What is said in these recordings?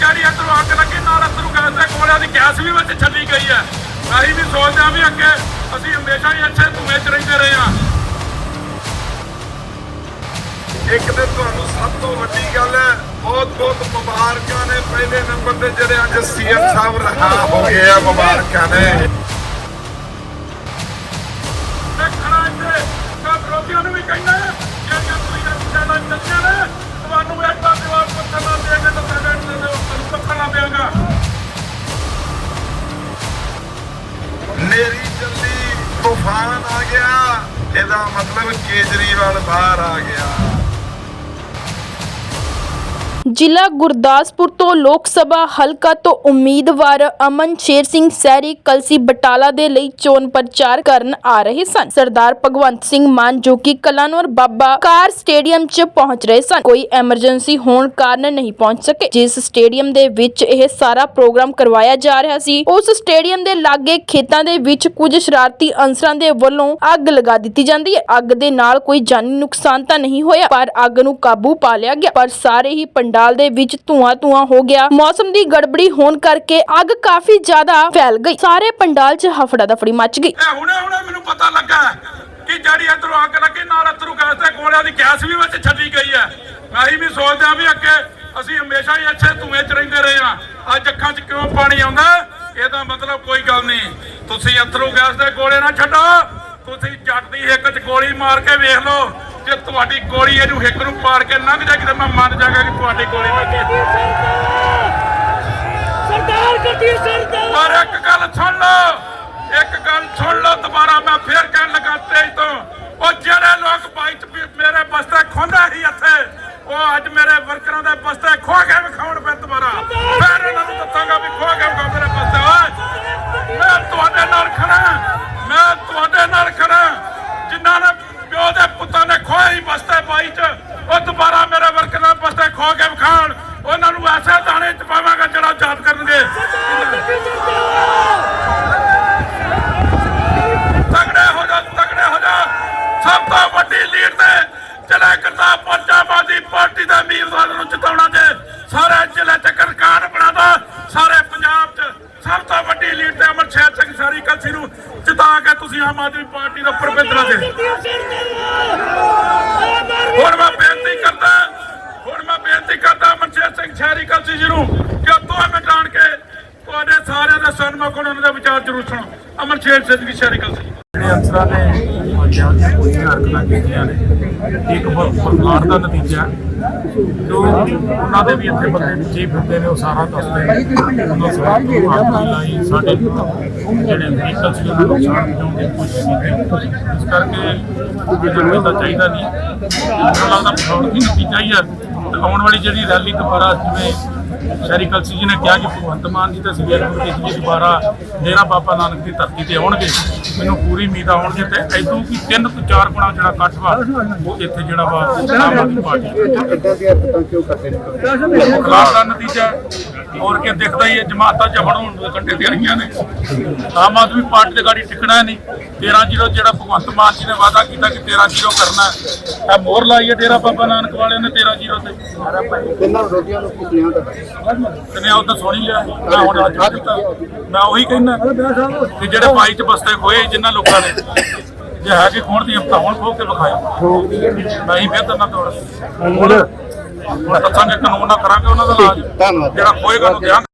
ਜਿਹੜੀ ਇੱਧਰੋਂ ਅੱਗ ਲੱਗੀ, ਨਾਲ ਇੱਧਰੋਂ ਗੈਸ ਦੇ ਕੋਲਿਆਂ ਦੀ ਗੈਸ ਵੀ ਵਿੱਚ ਛੱਡੀ ਗਈ ਹੈ। ਅਸੀਂ ਵੀ ਸੋਚਦੇ ਹਾਂ ਵੀ ਅੱਗੇ ਅਸੀਂ ਹਮੇਸ਼ਾ ਹੀ ਅੱਛੇ ਧੂਏ 'ਚ ਰਹਿੰਦੇ ਰਹੇ ਹਾਂ। ਇੱਕ ਤੇ ਤੁਹਾਨੂੰ ਸਭ ਤੋਂ ਵੱਡੀ ਗੱਲ ਹੈ ਬਹੁਤ ਬਹੁਤ ਮੁਬਾਰਕਾਂ ਨੇ। ਪਹਿਲੇ ਨੰਬਰ ਤੇ ਜਿਹੜੇ ਅੱਜ ਸੀਐਮ ਸਾਹਿਬ ਰਹਾ ਹੋ ਗਏ ਆ, ਮੁਬਾਰਕਾਂ ਨੇ। ਦੇਖਣਾ ਇੱਥੇ, ਤਾਂ ਵਿਰੋਧੀਆਂ ਨੂੰ ਵੀ ਕਹਿੰਦਾ ਪੱਥਰ ਨੇਰੀ ਚੱਲੀ ਤੂਫਾਨ ਆ ਗਿਆ। ਇਹਦਾ ਮਤਲਬ ਕੇਜਰੀਵਾਲ ਬਾਹਰ ਆ ਗਿਆ। ਜ਼ਿਲ੍ਹਾ ਗੁਰਦਾਸਪੁਰ ਤੋਂ ਲੋਕ ਸਭਾ ਹਲਕਾ ਤੋਂ ਉਮੀਦਵਾਰ ਅਮਨ ਸ਼ੇਰ ਸਿੰਘ ਸੈਰੀ ਕਲਸੀ ਬਟਾਲਾ ਦੇ ਲਈ ਚੋਣ ਪ੍ਰਚਾਰ ਕਰਨ ਆ ਰਹੇ ਸਨ। ਸਰਦਾਰ ਭਗਵੰਤ ਸਿੰਘ ਮਾਨ ਜੋ ਕਿ ਕਲਾਨੌਰ ਬਾਬਾ ਕਾਰ ਸਟੇਡੀਅਮ 'ਚ ਪਹੁੰਚ ਰਹੇ ਸਨ। ਕੋਈ ਐਮਰਜੈਂਸੀ ਹੋਣ ਕਾਰਨ ਨਹੀਂ ਪਹੁੰਚ ਸਕੇ। ਜਿਸ ਸਟੇਡੀਅਮ ਦੇ ਵਿੱਚ ਇਹ ਸਾਰਾ ਪ੍ਰੋਗਰਾਮ ਕਰਵਾਇਆ ਜਾ ਰਿਹਾ ਸੀ, ਉਸ ਸਟੇਡੀਅਮ ਦੇ ਲਾਗੇ ਖੇਤਾਂ ਦੇ ਵਿੱਚ ਕੁਝ ਸ਼ਰਾਰਤੀ ਅਨਸਰਾਂ ਦੇ ਵੱਲੋਂ ਅੱਗ ਲਗਾ ਦਿੱਤੀ ਜਾਂਦੀ ਹੈ। ਅੱਗ ਦੇ ਨਾਲ ਕੋਈ ਜਾਨੀ ਨੁਕਸਾਨ ਤਾਂ ਨਹੀਂ ਹੋਇਆ, ਪਰ ਅੱਗ ਨੂੰ ਕਾਬੂ ਪਾ ਲਿਆ ਗਿਆ। ਪਰ ਸਾਰੇ ਹੀ ਪੰਡਾਲ ਦੇ ਵਿੱਚ ਧੂਆਂ ਧੂਆਂ ਹੋ ਗਿਆ। ਮੌਸਮ ਦੀ ਗੜਬੜੀ ਹੋਣ ਕਰਕੇ ਅੱਗ ਕਾਫੀ ਜ਼ਿਆਦਾ ਫੈਲ ਗਈ। ਸਾਰੇ ਪੰਡਾਲ 'ਚ ਹਫੜਾ ਦਫੜੀ ਮਚ ਗਈ। ਇਹ ਹੁਣੇ ਹੁਣੇ ਮੈਨੂੰ ਪਤਾ ਲੱਗਾ ਕਿ ਜਿਹੜੀ ਇੱਧਰੋਂ ਅੱਗ ਲੱਗੀ, ਨਾਲ ਇੱਧਰੋਂ ਗੈਸ ਦੇ ਕੋਲਿਆਂ ਦੀ ਗੈਸ ਵੀ ਵਿੱਚ ਛੱਡੀ ਗਈ ਹੈ। ਅਸੀਂ ਵੀ ਸੋਚਦੇ ਹਾਂ ਵੀ ਅੱਗੇ ਅਸੀਂ ਹਮੇਸ਼ਾ ਹੀ ਅੱਛੇ ਧੂਏ 'ਚ ਰਹਿੰਦੇ ਰਹੇ ਹਾਂ। ਅੱਜ ਅੱਖਾਂ 'ਚ ਕਿਉਂ ਪਾਣੀ ਆਉਂਦਾ? ਇਹਦਾ ਮਤਲਬ ਕੋਈ ਗੱਲ ਨਹੀਂ। ਤੁਸੀਂ ਇੱਧਰੋਂ ਗੈਸ ਦੇ ਗੋਲੇ ਨਾ ਛੱਡੋ। ਤੁਸੀਂ ਜੱਟ ਦੀ ਹਿੱਕ 'ਚ ਗੋਲੀ ਮਾਰ ਕੇ ਵੇਖ ਲਓ। ਜੇ ਤੁਹਾਡੀ ਗੋਲੀ ਇਹਨੂੰ ਹਿੱਕ ਨੂੰ ਪਾੜ ਕੇ ਲੰਘ ਜਾਏਗੀ ਤਾਂ ਮੈਂ ਮੰਨ ਜਾਗਾ ਕਿ ਤੁਹਾਡੀ ਗੋਲੀ ਲੱਗੀ। ਸਰਦਾਰ ਗੱਡੀ ਸਰਦਾਰ ਪਰ ਇੱਕ ਗੱਲ ਸੁਣ ਲਓ ਇੱਕ ਗੱਲ ਸੁਣ ਲਓ ਦੁਬਾਰਾ ਮੈਂ ਫੇਰ ਕਹਿਣ ਲੱਗਾ ਤੇਜ ਤੋਂ। ਉਹ ਜਿਹੜੇ ਲੋਕ ਬਾਈਕ ਵੀ ਮੇਰੇ ਬਸਤੇ ਖੋਂਦੇ ਸੀ ਇੱਥੇ ਉਹ ਅੱਜ ਮੇਰੇ ਵਰਕਰਾਂ ਦੇ ਬਸਤੇ ਖੋ ਕੇ ਵਿਖਾਉਣ ਪਏ ਦੁਬਾਰਾ। ਜ਼ਿਲ੍ਹੇ ਚ ਸਰਕਾਰ ਬਣਾ ਸਾਰੇ ਪੰਜਾਬ ਚ ਸਭ ਤੋਂ ਵੱਡੀ ਲੀਡ ਤੇ ਅਮਰ ਸ਼ੇਰ ਸਿੰਘ ਸਾਰੀ ਕਲਸੀ ਨੂੰ ਜਿਤਾ ਕੇ ਤੁਸੀਂ ਆਮ ਆਦਮੀ ਪਾਰਟੀ ਦਾ ਪ੍ਰਬੰਧਨਾ ਦੇ। ਹੁਣ ਮੈਂ ਬੇਨਤੀ ਕਰਦਾ, ਹੁਣ ਮੈਂ ਬੇਨਤੀ ਕਰਦਾ ਮਨਸ਼ੇਰ ਸਿੰਘ ਸ਼ਹਿਰੀ ਕਲਸੀ ਜੀ ਨੂੰ ਕਿ ਉਹ ਮਿੰਟ ਆਣ ਕੇ ਤੁਹਾਡੇ ਸਾਰਿਆਂ ਦੇ ਸਨਮਾਨ ਉਹਨਾਂ ਦੇ ਵਿਚਾਰ ਜ਼ਰੂਰ ਸੁਣੋ। ਅਮਨ ਸ਼ੇਰ ਸਿੰਘ ਸ਼ਹਿਰੀ ਕਲਸੀ ਜਿਹੜੇ ਅਫਸਰਾਂ ਨੇ ਪੰਜਾਬ ਦੇ ਕੋਈ ਹਰਕਤਾਂ ਕੀਤੀਆਂ ਨੇ, ਇੱਕ ਬਰਮਾਰ ਦਾ ਨਤੀਜਾ ਜੋ ਉਹਨਾਂ ਦੇ ਵੀ ਇੱਥੇ ਬੰਦੇ ਨੀਚੇ ਫਿਰਦੇ ਨੇ ਉਹ ਸਾਰਾ ਦੱਸਦੇ ਨੇ ਸਾਡੇ ਜਿਹੜੇ ਵਹੀਕਲ ਸੀ ਉਹਨਾਂ ਨੂੰ ਨੁਕਸਾਨ ਪਹੁੰਚਾਉਣ ਦੀ ਕੋਸ਼ਿਸ਼ ਕੀਤੀ ਇਸ ਕਰਕੇ ਜਰੂਰੀ ਤਾਂ ਚਾਹੀਦਾ ਨਹੀਂ। ਮੈਨੂੰ ਲੱਗਦਾ ਪਠਾਉਣ ਦੀ ਨਤੀਜਾ ਹੀ ਹੈ ਤੇ ਆਉਣ ਵਾਲੀ ਜਿਹੜੀ ਰੈਲੀ ਦੁਬਾਰਾ ਜਿਵੇਂ ਸ਼ਹਿਰੀ ਕਲਸੀ ਜੀ ਨੇ ਕਿਹਾ ਕਿ ਭਗਵੰਤ ਮਾਨ ਜੀ ਤਾਂ ਸਵੇਰ ਨੂੰ ਕਿ ਜੀ ਦੁਬਾਰਾ ਡੇਰਾ ਬਾਬਾ ਨਾਨਕ ਦੀ ਧਰਤੀ ਤੇ ਆਉਣਗੇ। ਮੈਨੂੰ ਪੂਰੀ ਉਮੀਦ ਆ ਆਉਣਗੇ ਤੇ ਐਦੋਂ ਕਿ ਤਿੰਨ ਤੋਂ ਚਾਰ ਗੁਣਾ ਜਿਹੜਾ ਇਕੱਠ ਵਾ ਉਹ ਇੱਥੇ ਜਿਹੜਾ ਵਾ ਆਮ ਆਦਮੀ ਪਾਰਟੀ। ਖਿਲਾਫ ਦਾ ਨਤੀਜਾ ਹੋਰ ਕੀ ਦਿਖਦਾ ਹੀ ਹੈ ਜਮਾਤਾਂ ਜਫੜ ਹੋਣ ਕੰਡੇ ਤੇ ਆਈਆਂ ਨੇ। ਆਮ ਆਦਮੀ ਪਾਰਟੀ ਦੇ ਗਾੜੀ ਟਿਕਣਾ ਨਹੀਂ। 13 ਜ਼ੀਰੋ ਜਿਹੜਾ ਭਗਵੰਤ ਮਾਨ ਜੀ ਨੇ ਵਾਅਦਾ ਕੀਤਾ ਕਿ 13 ਜ਼ੀਰੋ ਕਰਨਾ ਹੈ। ਇਹ ਮੋਹਰ ਲਾਈ ਹੈ ਡੇਰਾ ਬਾਬਾ ਨਾਨਕ ਵਾਲਿਆਂ ਨੇ 13 ਜ਼ੀਰੋ ਤੇ। ਤੇ ਮੈਂ ਉਹ ਤਾਂ ਸੁਣ ਲਿਆ। ਮੈਂ ਹੁਣ ਅੱਜ ਦਿੱਤਾ। ਮੈਂ ਉਹੀ ਕਹਿੰਦਾ ਕਿ ਜਿਹੜੇ ਬਾਈ ਚ ਬਸਤੇ ਖੋਏ ਜਿਨ੍ਹਾਂ ਲੋਕਾਂ ਨੇ ਜੇ ਹੈ ਕਿ ਖੋਣ ਦੀ ਹਫਤਾ ਹੁਣ ਖੋ ਕੇ ਵਿਖਾਇਆ ਮੈਂ ਹੀ ਫਿਰ ਤਾਂ ਤੋੜ ਹੁਣ ਦੱਸਾਂਗੇ ਕਾਨੂੰਨ ਨਾਲ ਕਰਾਂਗੇ ਉਹਨਾਂ ਦਾ ਇਲਾਜ। ਜਿਹੜਾ ਖੋਏਗਾ ਉਹਨੂੰ ਦਿਆਂਗੇ।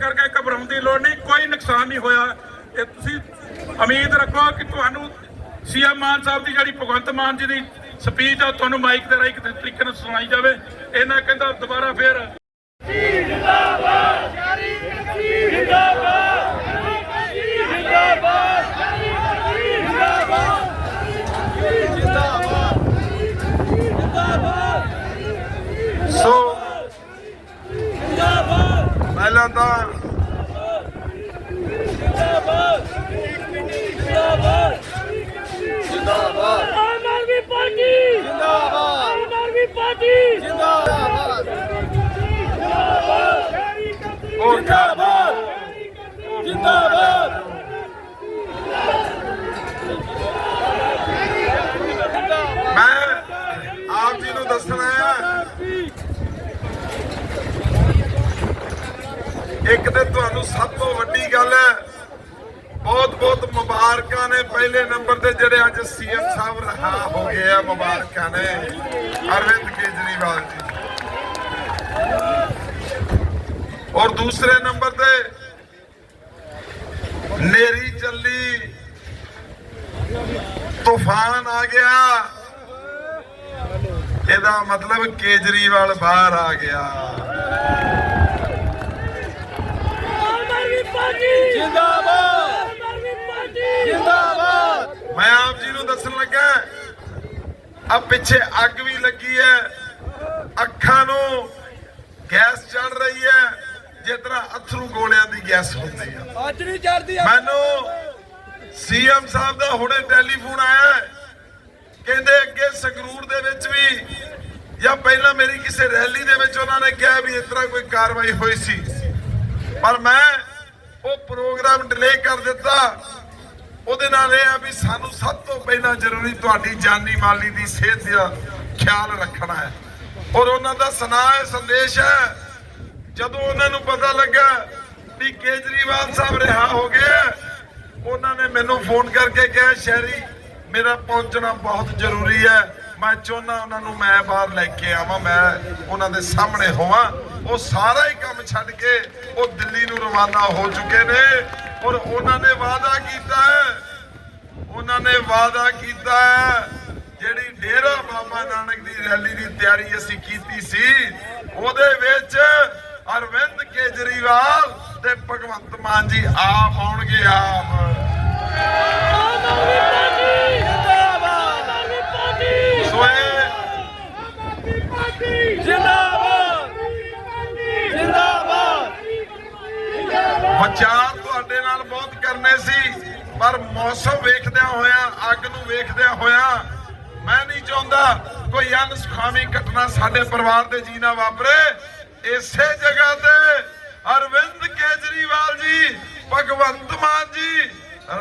ਕਰਕੇ ਘਬਰਾਉਣ ਦੀ ਲੋੜ ਨਹੀਂ, ਕੋਈ ਨੁਕਸਾਨ ਨਹੀਂ ਹੋਇਆ। ਇਹ ਤੁਸੀਂ ਉਮੀਦ ਰੱਖੋ ਕਿ ਤੁਹਾਨੂੰ ਸੀਐਮ ਮਾਨ ਸਾਹਿਬ ਦੀ ਜਿਹੜੀ ਭਗਵੰਤ ਮਾਨ ਜੀ ਦੀ ਸਪੀਚ ਆ ਤੁਹਾਨੂੰ ਮਾਈਕ ਦੇ ਰਾਹੀਂ ਕਿਸੇ ਤਰੀਕੇ ਨਾਲ ਸੁਣਾਈ ਜਾਵੇ। ਇਹਨਾਂ ਕਹਿੰਦਾ ਦੁਬਾਰਾ ਫੇਰ ਜਿੰਦਾਬਾਦ ਪਹਿਲਾਂ ਤਾਂ ਆਮ ਆਦਮੀ ਪਾਰਟੀ ਜਿੰਦਾਬਾਦ ਆਮ ਆਦਮੀ ਪਾਰਟੀ ਉਹ ਜਿੰਦਾਬਾਦ ਜਿੰਦਾਬਾਦ ਮੈਂ ਆਪ ਜੀ ਨੂੰ ਦੱਸਣਾ ਹੈ ਇੱਕ ਤੇ ਤੁਹਾਨੂੰ ਸਭ ਤੋਂ ਵੱਡੀ ਗੱਲ ਹੈ ਬਹੁਤ ਬਹੁਤ ਮੁਬਾਰਕਾਂ ਨੇ। ਪਹਿਲੇ ਨੰਬਰ ਤੇ ਜਿਹੜੇ ਅੱਜ ਸੀਐਮ ਸਾਹਿਬ ਰਹਾ ਹੋ ਗਏ ਆ, ਮੁਬਾਰਕਾਂ ਨੇ। ਅਰਵਿੰਦ ਕੇਜਰੀਵਾਲ ਜੀ। ਔਰ ਦੂਸਰੇ ਨੰਬਰ ਤੇ ਨੇਰੀ ਚੱਲੀ। ਤੂਫਾਨ ਆ ਗਿਆ। ਇਹਦਾ ਮਤਲਬ ਕੇਜਰੀਵਾਲ ਬਾਹਰ ਆ ਗਿਆ। ਜਿੰਦਾਬਾਦ। ਜਿੰਦਾਬਾਦ। ਮੈਂ ਆਪ ਜੀ ਨੂੰ ਦੱਸਣ ਲੱਗਾ ਆ ਪਿੱਛੇ ਅੱਗ ਵੀ ਲੱਗੀ ਹੈ। ਅੱਖਾਂ ਨੂੰ ਗੈਸ ਚੜ ਰਹੀ ਹੈ ਤਰ੍ਹਾਂ ਅਥਰੂ ਗੋਲਿਆਂ ਦੀ ਗੈਸ ਹੁੰਦੀ ਆ ਅੱਜ ਨਹੀਂ ਚੜਦੀ ਮੈਨੂੰ ਸੀਐਮ ਸਾਹਿਬ ਦਾ ਹੁਣੇ ਟੈਲੀਫੋਨ ਆਇਆ ਹੈ। ਕਹਿੰਦੇ ਅੱਗੇ ਸੰਗਰੂਰ ਦੇ ਵਿੱਚ ਵੀ ਜਾਂ ਪਹਿਲਾਂ ਮੇਰੀ ਕਿਸੇ ਰੈਲੀ ਦੇ ਵਿੱਚ ਉਹਨਾਂ ਨੇ ਕਿਹਾ ਵੀ ਇਸ ਤਰ੍ਹਾਂ ਕੋਈ ਕਾਰਵਾਈ ਹੋਈ ਸੀ। ਪਰ ਮੈਂ ਉਹ ਪ੍ਰੋਗਰਾਮ ਡਿਲੇ ਕਰ ਦਿੱਤਾ। ਉਹਦੇ ਨਾਲ ਇਹ ਆ ਵੀ ਸਾਨੂੰ ਸਭ ਤੋਂ ਪਹਿਲਾਂ ਜ਼ਰੂਰੀ ਤੁਹਾਡੀ ਜਾਨੀ ਮਾਲੀ ਦੀ ਸਿਹਤ ਦਾ ਖਿਆਲ ਰੱਖਣਾ ਹੈ। ਔਰ ਉਹਨਾਂ ਦਾ ਸੁਨਾਹ ਸੰਦੇਸ਼ ਹੈ। ਜਦੋਂ ਉਹਨਾਂ ਨੂੰ ਪਤਾ ਲੱਗਾ ਵੀ ਕੇਜਰੀਵਾਲ ਸਾਹਿਬ ਰਿਹਾ ਹੋ ਗਏ ਉਹਨਾਂ ਨੇ ਮੈਨੂੰ ਫੋਨ ਕਰਕੇ ਕਿਹਾ, ਸ਼ਹਿਰੀ, ਮੇਰਾ ਪਹੁੰਚਣਾ ਬਹੁਤ ਜ਼ਰੂਰੀ ਹੈ। ਮੈਂ ਚਾਹੁੰਦਾ ਉਹਨਾਂ ਨੂੰ ਮੈਂ ਬਾਹਰ ਲੈ ਕੇ ਆਵਾਂ, ਮੈਂ ਉਹਨਾਂ ਦੇ ਸਾਹਮਣੇ ਹੋਵਾਂ। ਉਹ ਸਾਰਾ ਹੀ ਕੰਮ ਛੱਡ ਕੇ ਉਹ ਦਿੱਲੀ ਨੂੰ ਰਵਾਨਾ ਹੋ ਚੁੱਕੇ ਨੇ। ਔਰ ਉਹਨਾਂ ਨੇ ਵਾਅਦਾ ਕੀਤਾ ਹੈ। ਉਹਨਾਂ ਨੇ ਵਾਅਦਾ ਕੀਤਾ ਹੈ ਜਿਹੜੀ ਡੇਰਾ ਬਾਬਾ ਨਾਨਕ ਦੀ ਰੈਲੀ ਦੀ ਤਿਆਰੀ ਅਸੀਂ ਕੀਤੀ ਸੀ ਉਹਦੇ ਵਿੱਚ ਅਰਵਿੰਦ ਕੇਜਰੀਵਾਲ ਤੇ ਭਗਵੰਤ ਮਾਨ ਜੀ ਆਪ ਆਉਣਗੇ ਆਪ। ਜਿੰਦਾਬਾਦ ਜਿੰਦਾਬਾਦ! ਵਿਚਾਰ ਤੁਹਾਡੇ ਨਾਲ ਬਹੁਤ ਕਰਨੇ ਸੀ, ਪਰ ਮੌਸਮ ਵੇਖਦਿਆਂ ਹੋਇਆਂ, ਅੱਗ ਨੂੰ ਵੇਖਦਿਆਂ ਹੋਇਆ ਮੈਂ ਨਹੀਂ ਚਾਹੁੰਦਾ ਕੋਈ ਅਨਸੁਖਾਵੀ ਘਟਨਾ ਸਾਡੇ ਪਰਿਵਾਰ ਦੇ ਜੀ ਨਾਲ ਵਾਪਰੇ। ਇਸੇ ਜਗ੍ਹਾ ਤੇ ਅਰਵਿੰਦ ਕੇਜਰੀਵਾਲ ਜੀ, ਭਗਵੰਤ ਮਾਨ ਜੀ,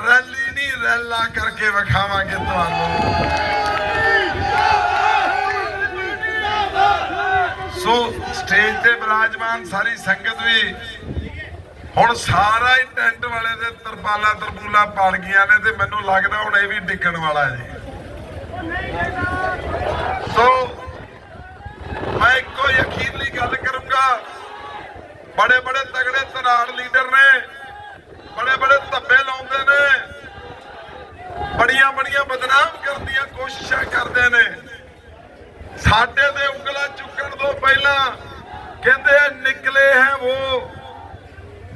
ਰੈਲੀ ਨਹੀਂ ਰੈਲਾ ਕਰਕੇ ਵਿਖਾਵਾਂਗੇ ਤੁਹਾਨੂੰ। ਸੋ ਸਟੇਜ ਤੇ ਬਿਰਾਜਮਾਨ ਸਾਰੀ ਸੰਗਤ ਵੀ ਹੁਣ ਸਾਰਾ ਹੀ ਟੈਂਟ ਵਾਲੇ ਦੇ ਤਰਪਾਲਾਂ ਤਰਪੂਲਾ ਪੜ ਗਈਆਂ ਨੇ ਤੇ ਮੈਨੂੰ ਲੱਗਦਾ ਹੁਣ ਇਹ ਵੀ ਡਿੱਗਣ ਵਾਲਾ ਜੀ। ਸੋ ਮੈਂ ਇੱਕੋ ਹੀ ਗੱਲ ਕਰੂੰਗਾ। ਬੜੇ ਬੜੇ ਤਗੜੇ ਤਨਾੜ ਲੀਡਰ ਨੇ ਬੜੇ ਬੜੇ ਧੱਬੇ ਲਾਉਂਦੇ ਨੇ। ਬੜੀਆਂ ਬੜੀਆਂ ਬਦਨਾਮ ਕਰਨ ਦੀਆਂ ਕੋਸ਼ਿਸ਼ਾਂ ਕਰਦੇ ਨੇ। ਸਾਡੇ ਤੇ ਉਂਗਲਾ ਚੁੱਕਣ ਤੋਂ ਪਹਿਲਾਂ ਕਹਿੰਦੇ ਆ, ਨਿਕਲੇ ਹੈ ਉਹ।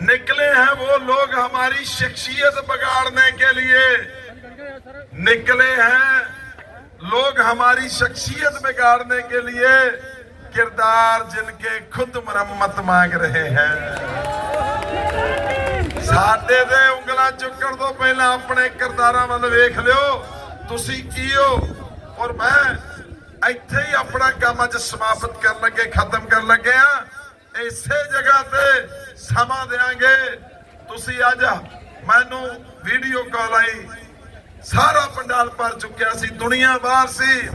निकले हैं वो लोग हमारी शख्सियत बिगाड़ने के लिए निकले हैं लोग हमारी शख्सियत बिगाड़ने के लिए किरदार जिनके खुद मरम्मत मांग रहे हैं ਸਾਡੇ ਦੇ ਉਂਗਲਾਂ ਚੁੱਕਣ ਤੋਂ ਪਹਿਲਾਂ ਆਪਣੇ ਕਿਰਦਾਰਾਂ ਵੱਲ ਵੇਖ ਲਿਓ ਤੁਸੀਂ ਕੀ ਹੋ ਔਰ ਮੈਂ ਇੱਥੇ ਹੀ ਆਪਣਾ ਕੰਮ ਅੱਜ ਸਮਾਪਤ ਕਰਨ ਲੱਗੇ ਖਤਮ ਕਰਨ ਲੱਗੇ ਆ ਇਸੇ ਜਗ੍ਹਾ ਤੇ ਸਮਾਂ ਦੇਾਂਗੇ ਤੁਸੀਂ ਅੱਜ ਮੈਨੂੰ ਵੀਡੀਓ ਕਾਲ ਆਈ। ਸਾਰਾ ਪੰਡਾਲ ਭਰ ਚੁੱਕਿਆ ਸੀ, ਦੁਨੀਆ ਬਾਹਰ ਸੀ।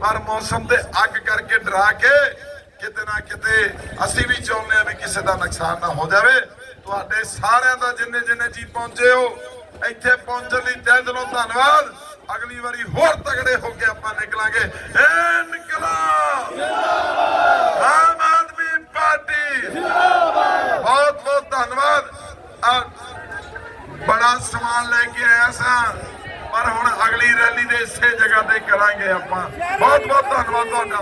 ਪਰ ਮੌਸਮ ਤੇ ਅੱਗ ਕਰਕੇ ਡਰਾ ਕੇ ਕਿਤੇ ਨਾ ਕਿਤੇ ਅਸੀਂ ਵੀ ਚਾਹੁੰਦੇ ਆ ਵੀ ਕਿਸੇ ਦਾ ਨੁਕਸਾਨ ਨਾ ਹੋ ਜਾਵੇ। ਤੁਹਾਡੇ ਸਾਰਿਆਂ ਦਾ ਜਿੰਨੇ ਜਿੰਨੇ ਜੀ ਪਹੁੰਚੇ ਹੋ, ਇੱਥੇ ਪਹੁੰਚਣ ਲਈ ਤਹਿ ਦਿਲੋਂ ਧੰਨਵਾਦ। ਅਗਲੀ ਵਾਰੀ ਹੋਰ ਤਗੜੇ ਹੋ ਕੇ ਆਪਾਂ ਨਿਕਲਾਂਗੇ। ਏ ਨਿਕਲਾ ਆਮ ਆਦਮੀ ਪਾਰਟੀ ਬਹੁਤ ਬਹੁਤ ਧੰਨਵਾਦ ਆ ਬੜਾ ਸਮਾਨ ਲੈ ਕੇ ਆਇਆ ਸਾਂ। ਪਰ ਹੁਣ ਅਗਲੀ ਰੈਲੀ ਦੇ ਇਸੇ ਜਗ੍ਹਾ ਤੇ ਕਰਾਂਗੇ ਆਪਾਂ। ਬਹੁਤ ਬਹੁਤ ਧੰਨਵਾਦ ਤੁਹਾਡਾ।